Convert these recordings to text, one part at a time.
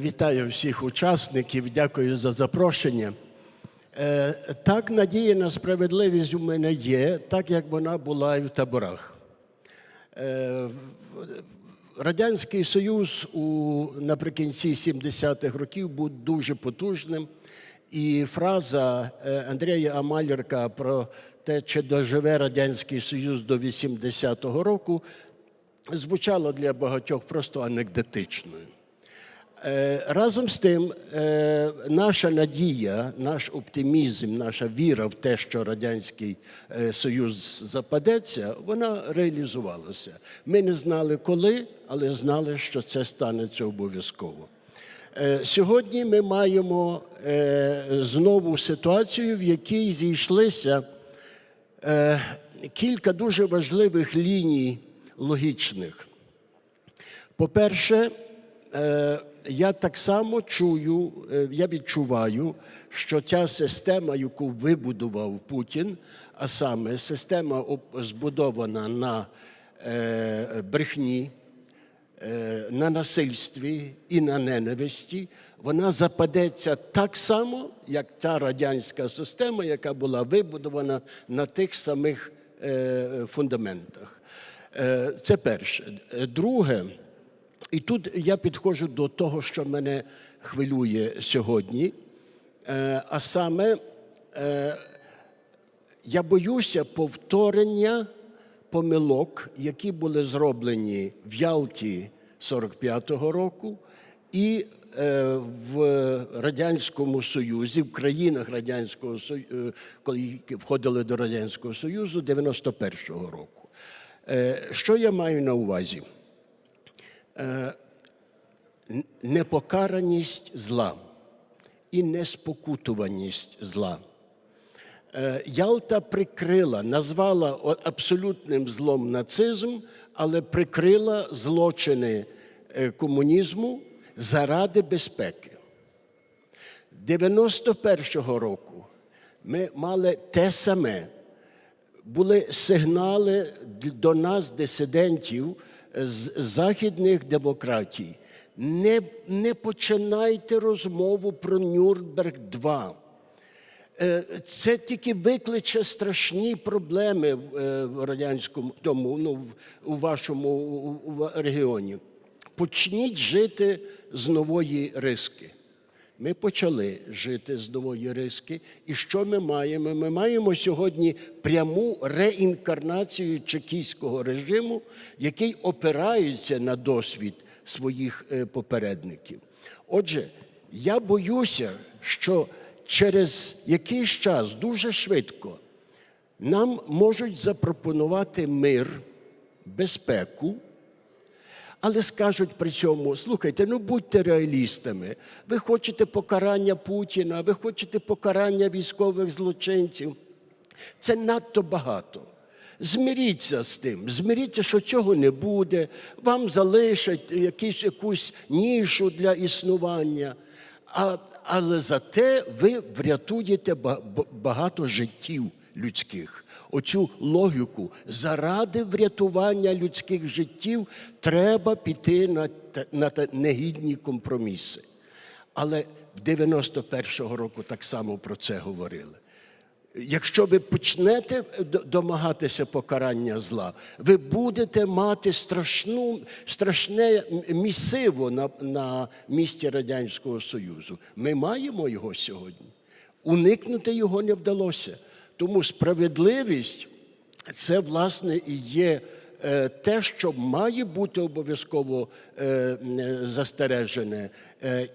Вітаю всіх учасників, дякую за запрошення. Е, Так, надія на справедливість у мене є, так як вона була і в таборах. Е, Радянський Союз у, наприкінці 70-х років був дуже потужним, і фраза е, Андрія Амалірка про те, чи доживе Радянський Союз до 80-го року, звучала для багатьох просто анекдотичною. Е, Разом з тим, е, наша надія, наш оптимізм, наша віра в те, що Радянський е, Союз западеться, вона реалізувалася. Ми не знали коли, але знали, що це станеться обов'язково. Сьогодні ми маємо знову ситуацію, в якій зійшлися кілька дуже важливих ліній логічних. По-перше, я так само чую, е, я відчуваю, що ця система, яку вибудував Путін, а саме система збудована на е, брехні, е, на насильстві і на ненависті, вона западеться так само, як та радянська система, яка була вибудована на тих самих фундаментах. Це перше. Друге, і тут я підходжу до того, що мене хвилює сьогодні, е, а саме е, я боюся повторення помилок, які були зроблені в Ялті 45-го року і е, в Радянському Союзі, в країнах Радянського Союзу, коли входили до Радянського Союзу 91-го року. Що я маю на увазі? Непокараність зла і неспокутуваність зла. Е, Ялта прикрила, назвала абсолютним злом нацизм, але прикрила злочини е, комунізму заради безпеки. 91-го року ми мали те саме. Були сигнали до нас, дисидентів з західних демократій. Не, не починайте розмову про Нюрнберг 2. Е, Це тільки викличе страшні проблеми в е, радянському тому, ну, у вашому регіоні. Почніть жити з нової риски. Ми почали жити з нової риски. І що ми маємо? Ми маємо сьогодні пряму реінкарнацію чекійського режиму, який опирається на досвід своїх е, попередників. Отже, я боюся, що через якийсь час дуже швидко нам можуть запропонувати мир, безпеку. Але скажуть при цьому: слухайте, ну будьте реалістами. Ви хочете покарання Путіна, ви хочете покарання військових злочинців. Це надто багато. Зміріться з тим, зміріться, що цього не буде, вам залишать якусь, якусь нішу для існування. А, але зате ви врятуєте ба- ба- багато життів людських. Оцю логіку заради врятування людських життів треба піти на, на негідні компроміси. Але 91-го року так само про це говорили. Якщо ви почнете домагатися покарання зла, ви будете мати страшну, страшне місиво на, на місці Радянського Союзу. Ми маємо його сьогодні. Уникнути його не вдалося. Тому справедливість це, власне, і є е, те, що має бути обов'язково е, е, застережене,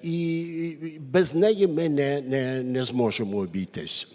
і без неї ми не, не, не зможемо обійтися.